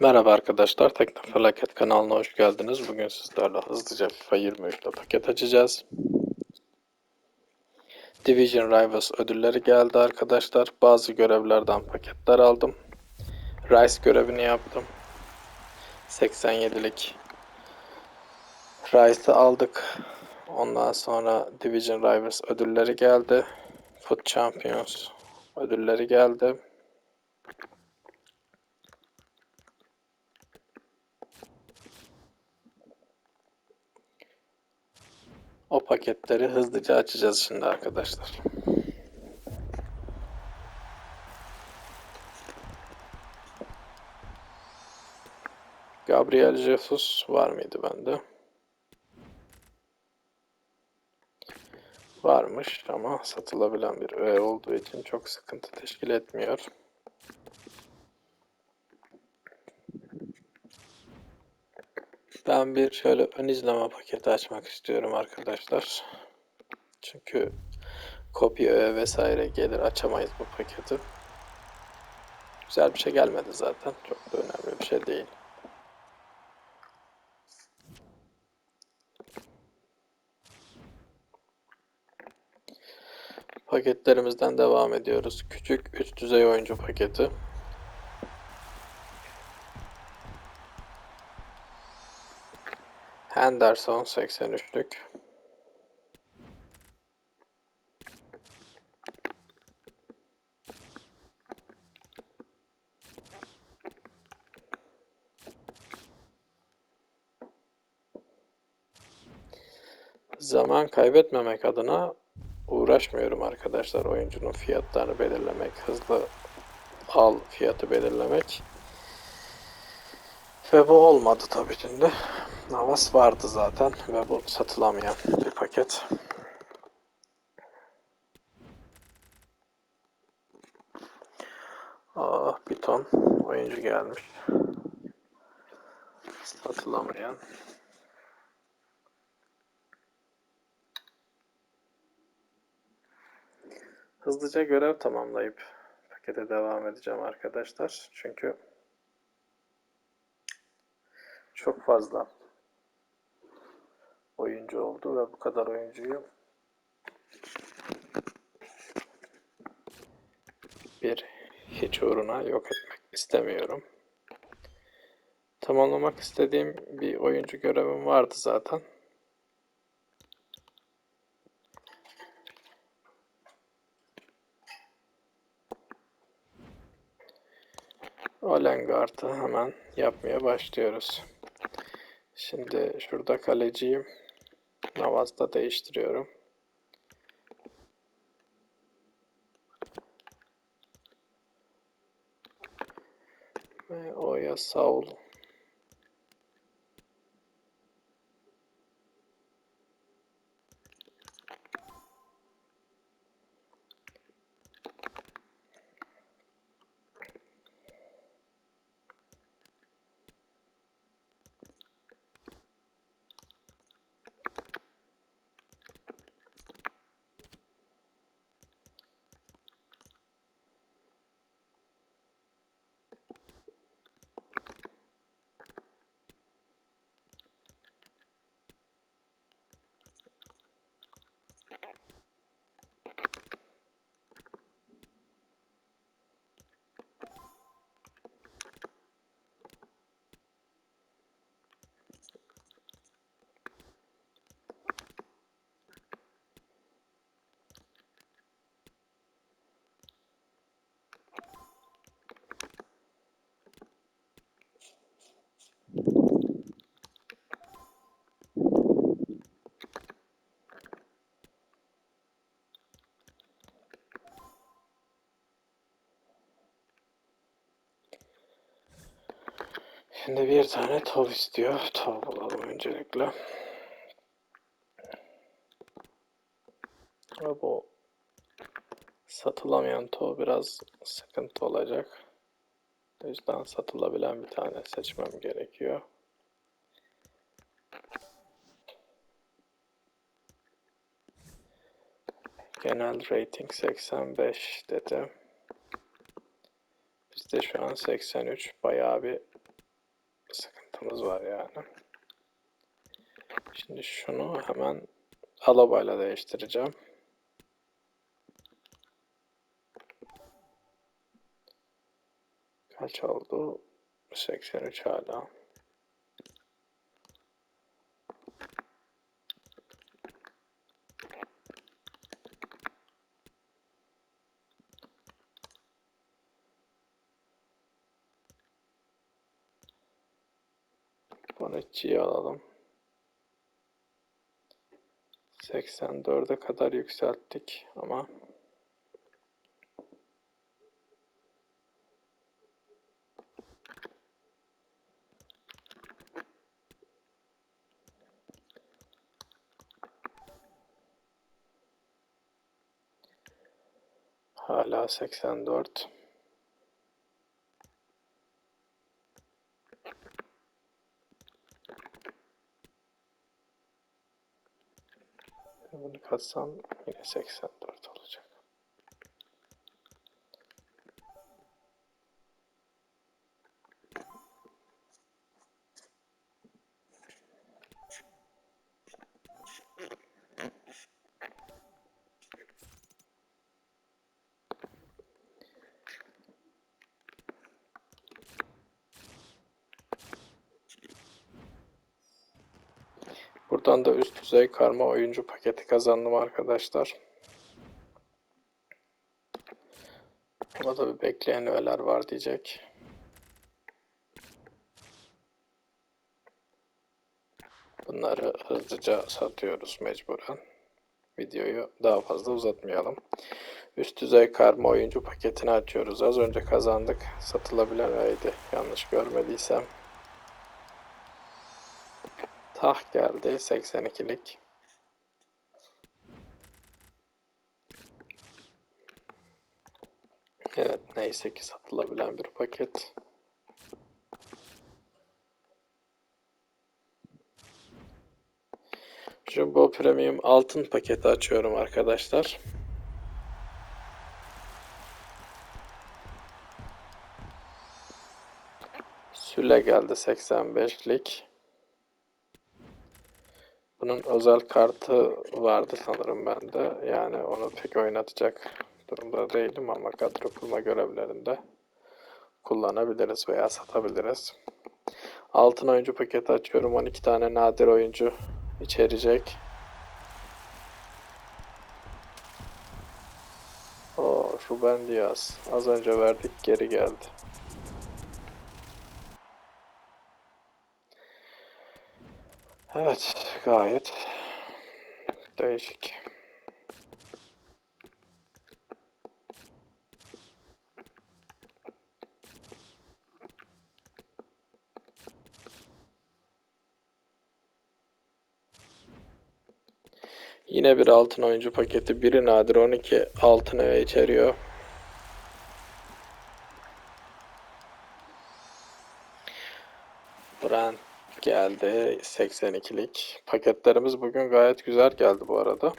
Merhaba arkadaşlar, Teknofelaket kanalına hoş geldiniz. Bugün sizlerle hızlıca FIFA 23'te paket açacağız. Division Rivals ödülleri geldi arkadaşlar. Bazı görevlerden paketler aldım. Rice görevini yaptım. 87'lik Rice'ı aldık. Ondan sonra Division Rivals ödülleri geldi. Foot Champions ödülleri geldi. O paketleri hızlıca açacağız şimdi arkadaşlar. Gabriel Jesus var mıydı bende? Varmış ama satılabilen bir öğe olduğu için çok sıkıntı teşkil etmiyor. Ben bir şöyle ön izleme paketi açmak istiyorum arkadaşlar. Çünkü kopya vesaire gelir açamayız bu paketi. Güzel bir şey gelmedi zaten. Çok da önemli bir şey değil. Paketlerimizden devam ediyoruz. Küçük üst düzey oyuncu paketi. Henderson 83'lük. Zaman kaybetmemek adına uğraşmıyorum arkadaşlar oyuncunun fiyatlarını belirlemek, hızlı al fiyatı belirlemek. Ve bu olmadı tabii şimdi. Navas vardı zaten ve bu satılamayan bir paket. Ah bir ton oyuncu gelmiş. Satılamayan. Hızlıca görev tamamlayıp pakete devam edeceğim arkadaşlar. Çünkü çok fazla oyuncu oldu ve bu kadar oyuncuyu bir hiç uğruna yok etmek istemiyorum. Tamamlamak istediğim bir oyuncu görevim vardı zaten. Olengart'ı hemen yapmaya başlıyoruz. Şimdi şurada kaleciyim. Navaz'da değiştiriyorum. Ve Oya Saul. Şimdi bir tane tov istiyor. Tov bulalım öncelikle. Ve bu satılamayan tov biraz sıkıntı olacak. O yüzden satılabilen bir tane seçmem gerekiyor. Genel rating 85 dedi. Bizde şu an 83 bayağı bir sıkıntımız var yani. Şimdi şunu hemen alabayla değiştireceğim. Kaç oldu? 83 hala. Bonetçiyi alalım. 84'e kadar yükselttik ama hala 84. Bunu katsam yine 84 olacak. Buradan da üst düzey karma oyuncu paketi kazandım arkadaşlar. Ama da bir bekleyen üyeler var diyecek. Bunları hızlıca satıyoruz mecburen. Videoyu daha fazla uzatmayalım. Üst düzey karma oyuncu paketini açıyoruz. Az önce kazandık. Satılabilen üyeydi. Yanlış görmediysem. Tah geldi 82'lik. Evet neyse ki satılabilen bir paket. Jumbo Premium altın paketi açıyorum arkadaşlar. Süle geldi 85'lik. Bunun özel kartı vardı sanırım bende. Yani onu pek oynatacak durumda değilim ama kadro kurma görevlerinde kullanabiliriz veya satabiliriz. Altın oyuncu paketi açıyorum. 12 tane nadir oyuncu içerecek. O Ruben Diaz. Az önce verdik geri geldi. Evet, gayet değişik. Yine bir altın oyuncu paketi. Biri nadir 12 altın içeriyor. Geldi 82'lik. Paketlerimiz bugün gayet güzel geldi bu arada.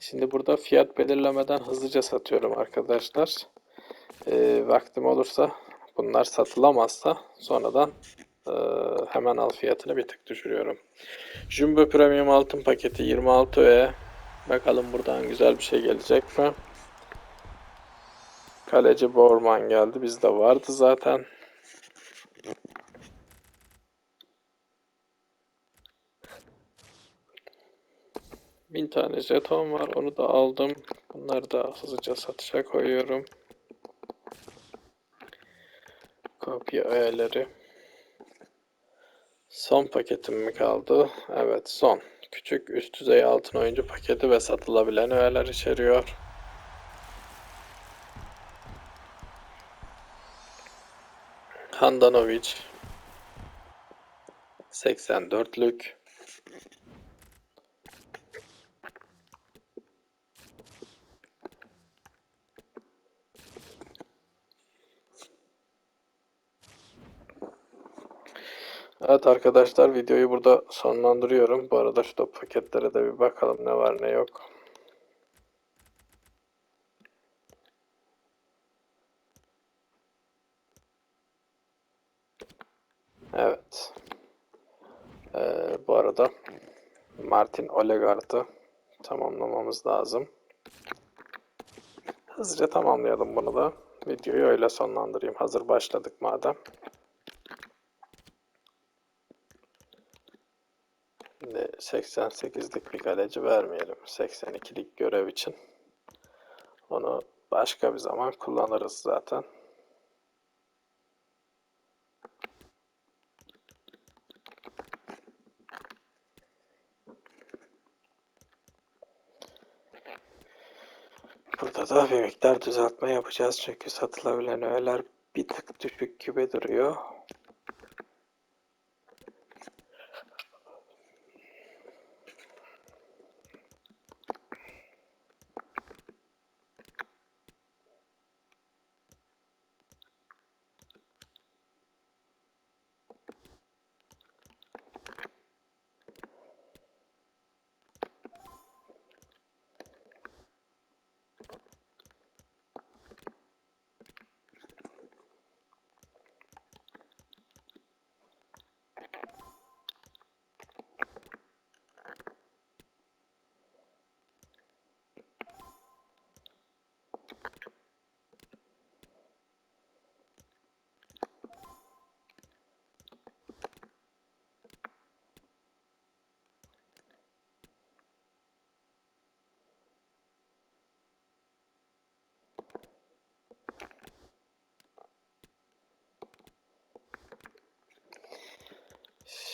Şimdi burada fiyat belirlemeden hızlıca satıyorum arkadaşlar. Ee, vaktim olursa bunlar satılamazsa sonradan e, hemen al fiyatını bir tık düşürüyorum. Jumbo Premium altın paketi 26 öğe. Bakalım buradan güzel bir şey gelecek mi? Kaleci Borman geldi. Bizde vardı zaten. Bin tane jeton var. Onu da aldım. Bunları da hızlıca satışa koyuyorum. Kopya öğeleri. Son paketim mi kaldı? Evet son. Küçük üst düzey altın oyuncu paketi ve satılabilen öğeler içeriyor. Handanovic 84'lük Evet arkadaşlar videoyu burada sonlandırıyorum. Bu arada şu da paketlere de bir bakalım ne var ne yok. Evet. Ee, bu arada Martin Olegard'ı tamamlamamız lazım. Hızlıca tamamlayalım bunu da. Videoyu öyle sonlandırayım. Hazır başladık madem. Şimdi 88'lik bir kaleci vermeyelim. 82'lik görev için. Onu başka bir zaman kullanırız zaten. Burada da bir miktar düzeltme yapacağız çünkü satılabilen öğeler bir tık düşük gibi duruyor.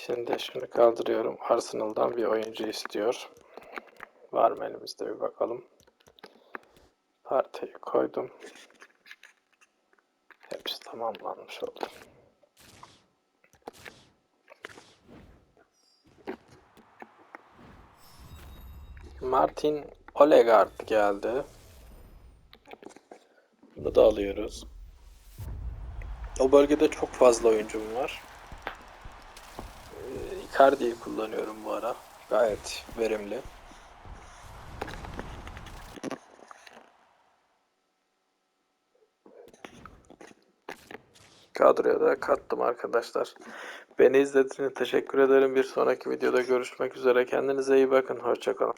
Şimdi şunu kaldırıyorum. Arsenal'dan bir oyuncu istiyor. Var mı elimizde bir bakalım. Partiyi koydum. Hepsi tamamlanmış oldu. Martin Odegaard geldi. Bunu da alıyoruz. O bölgede çok fazla oyuncum var. Icardi'yi kullanıyorum bu ara. Gayet verimli. Kadroya da kattım arkadaşlar. Beni izlediğiniz için teşekkür ederim. Bir sonraki videoda görüşmek üzere. Kendinize iyi bakın. Hoşçakalın.